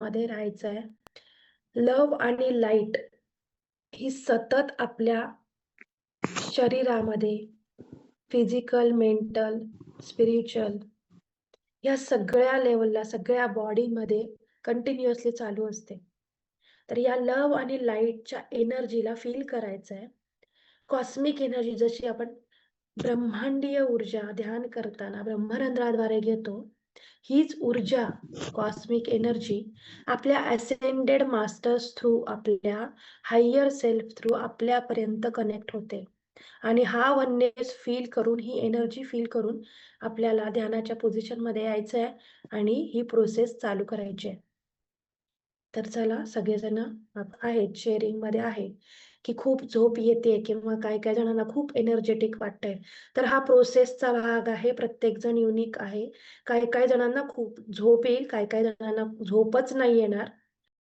मध्ये राहायचं आहे लव आणि लाइट ही सतत आपल्या शरीरामध्ये फिजिकल मेंटल स्पिरिच्युअल या सगळ्या लेवलला सगळ्या बॉडीमध्ये कंटिन्युअसली चालू असते. तर या लव आणि लाईटच्या एनर्जीला फील करायचं आहे कॉस्मिक एनर्जी जशी आपण ब्रह्मांडीय ऊर्जा ध्यान करताना ब्रह्मरंध्राद्वारे घेतो हीच ऊर्जा कॉस्मिक एनर्जी आपल्या असेंडेड मास्टर्स थ्रू आपल्या हायर सेल्फ थ्रू आपल्यापर्यंत कनेक्ट होते. आणि हा वननेस फील करून ही एनर्जी फील करून आपल्याला ध्यानाच्या पोझिशनमध्ये यायचं आहे आणि ही प्रोसेस चालू करायची आहे. तर चला सगळेजण आहेत शेअरिंगमध्ये आहे. की खूप झोप येते किंवा काय काय जणांना खूप एनर्जेटिक वाटतंय. तर हा प्रोसेसचा भाग आहे प्रत्येक जण युनिक आहे. काही काही जणांना खूप झोप येईल काही काही जणांना झोपच नाही येणार.